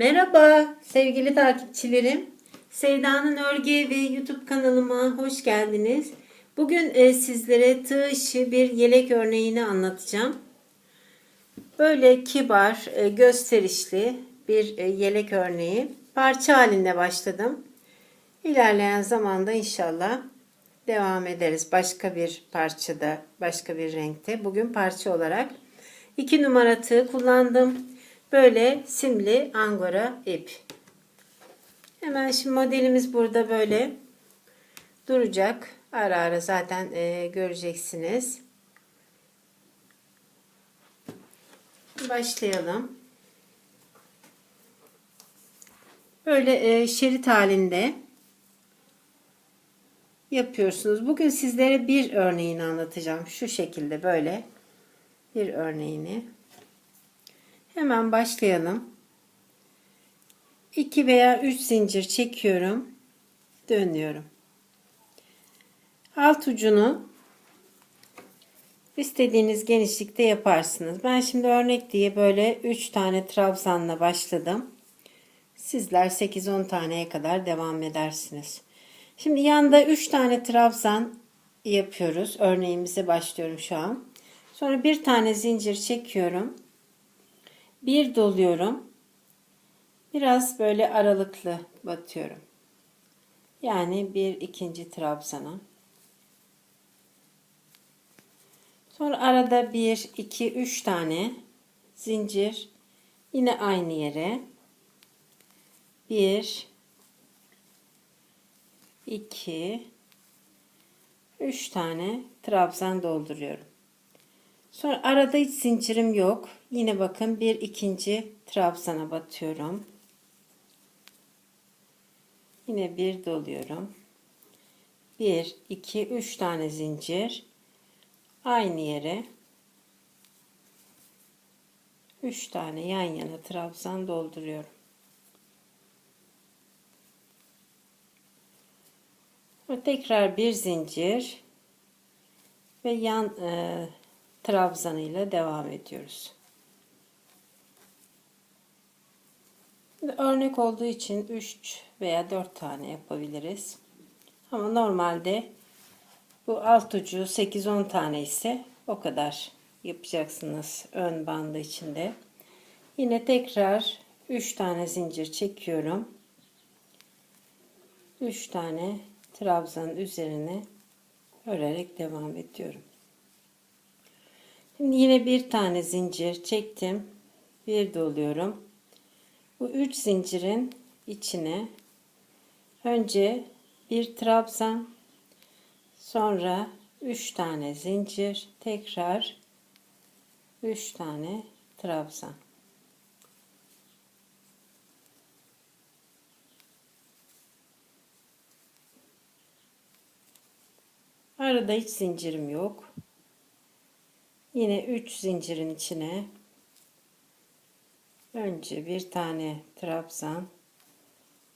Merhaba sevgili takipçilerim. Sevda'nın Örgü ve YouTube kanalıma hoş geldiniz. Bugün e, sizlere tığ işi bir yelek örneğini anlatacağım. Böyle kibar, e, gösterişli bir e, yelek örneği. Parça halinde başladım. İlerleyen zamanda inşallah devam ederiz. Başka bir parçada, başka bir renkte. Bugün parça olarak 2 numara tığ kullandım. Böyle simli angora ip. Hemen şimdi modelimiz burada böyle duracak. Ara ara zaten e, göreceksiniz. Başlayalım. Böyle e, şerit halinde yapıyorsunuz. Bugün sizlere bir örneğini anlatacağım. Şu şekilde böyle bir örneğini. Hemen başlayalım. 2 veya 3 zincir çekiyorum. Dönüyorum. Alt ucunu istediğiniz genişlikte yaparsınız. Ben şimdi örnek diye böyle 3 tane trabzanla başladım. Sizler 8-10 taneye kadar devam edersiniz. Şimdi yanda 3 tane trabzan yapıyoruz. Örneğimize başlıyorum şu an. Sonra bir tane zincir çekiyorum. Bir doluyorum. Biraz böyle aralıklı batıyorum. Yani bir ikinci trabzana. Sonra arada bir, iki, üç tane zincir. Yine aynı yere. Bir, iki, üç tane trabzan dolduruyorum. Sonra arada hiç zincirim yok. Yine bakın bir ikinci trabzana batıyorum. Yine bir doluyorum. Bir, iki, üç tane zincir. Aynı yere üç tane yan yana trabzan dolduruyorum. Tekrar bir zincir ve yan e, trabzanıyla devam ediyoruz. Örnek olduğu için 3 veya 4 tane yapabiliriz. Ama normalde bu alt ucu 8-10 tane ise o kadar yapacaksınız ön bandı içinde. Yine tekrar 3 tane zincir çekiyorum. 3 tane trabzan üzerine örerek devam ediyorum. Şimdi yine bir tane zincir çektim. Bir doluyorum. Bu üç zincirin içine önce bir trabzan sonra üç tane zincir tekrar üç tane trabzan. Arada hiç zincirim yok. Yine 3 zincirin içine önce bir tane trabzan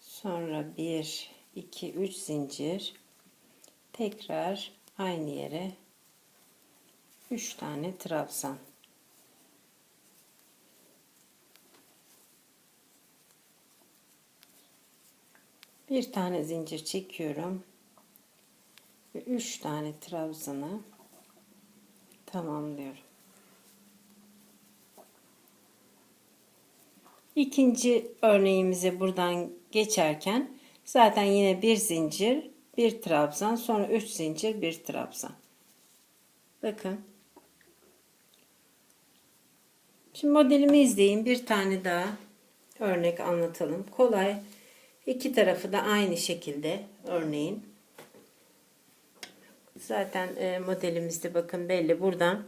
sonra 1 2 3 zincir tekrar aynı yere 3 tane trabzan. Bir tane zincir çekiyorum ve 3 tane trabzanı tamamlıyorum. İkinci örneğimize buradan geçerken zaten yine bir zincir, bir trabzan, sonra üç zincir, bir trabzan. Bakın. Şimdi modelimi izleyin. Bir tane daha örnek anlatalım. Kolay. İki tarafı da aynı şekilde örneğin. Zaten e, modelimizde bakın belli. Buradan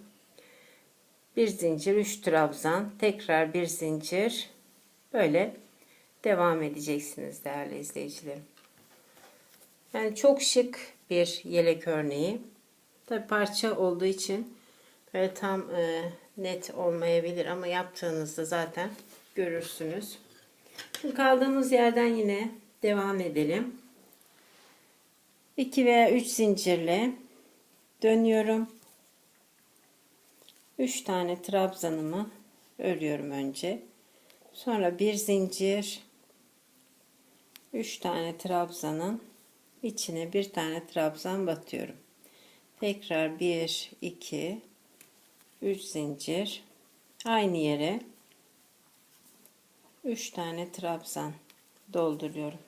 bir zincir, üç trabzan, tekrar bir zincir. Böyle devam edeceksiniz değerli izleyicilerim. Yani çok şık bir yelek örneği. Tabi parça olduğu için böyle tam e, net olmayabilir ama yaptığınızda zaten görürsünüz. Şimdi kaldığımız yerden yine devam edelim. 2 veya 3 zincirle dönüyorum. 3 tane trabzanımı örüyorum önce. Sonra bir zincir. 3 tane trabzanın içine bir tane trabzan batıyorum. Tekrar 1 2 3 zincir aynı yere 3 tane trabzan dolduruyorum.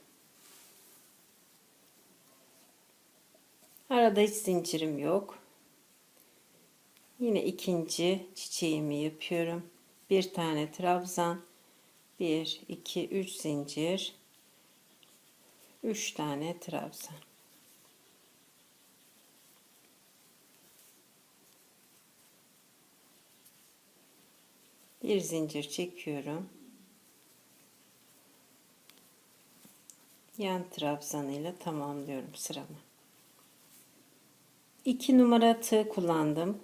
Arada hiç zincirim yok. Yine ikinci çiçeğimi yapıyorum. Bir tane trabzan. 1 2 3 zincir. 3 tane trabzan. Bir zincir çekiyorum. Yan trabzanıyla tamamlıyorum sıramı. 2 numara tığ kullandım.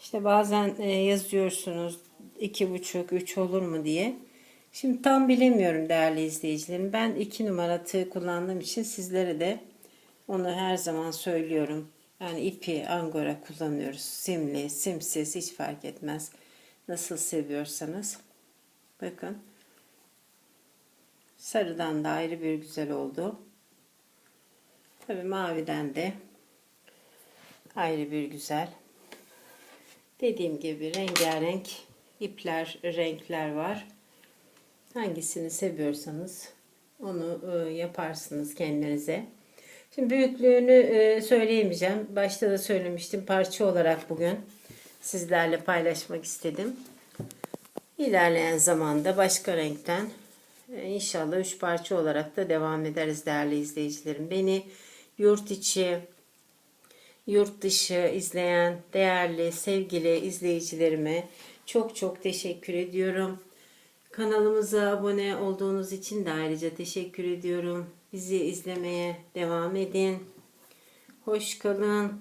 İşte bazen e, yazıyorsunuz iki buçuk, üç olur mu diye. Şimdi tam bilemiyorum değerli izleyicilerim. Ben iki numara tığ kullandığım için sizlere de onu her zaman söylüyorum. Yani ipi angora kullanıyoruz. Simli, simsiz hiç fark etmez. Nasıl seviyorsanız. Bakın. Sarıdan da ayrı bir güzel oldu. Tabi maviden de ayrı bir güzel. Dediğim gibi rengarenk ipler, renkler var. Hangisini seviyorsanız onu e, yaparsınız kendinize. Şimdi büyüklüğünü e, söyleyemeyeceğim. Başta da söylemiştim. Parça olarak bugün sizlerle paylaşmak istedim. İlerleyen zamanda başka renkten e, inşallah üç parça olarak da devam ederiz değerli izleyicilerim. Beni yurt içi, yurt dışı izleyen değerli, sevgili izleyicilerime çok çok teşekkür ediyorum. Kanalımıza abone olduğunuz için de ayrıca teşekkür ediyorum. Bizi izlemeye devam edin. Hoş kalın.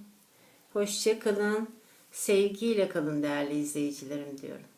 Hoşça kalın. Sevgiyle kalın değerli izleyicilerim diyorum.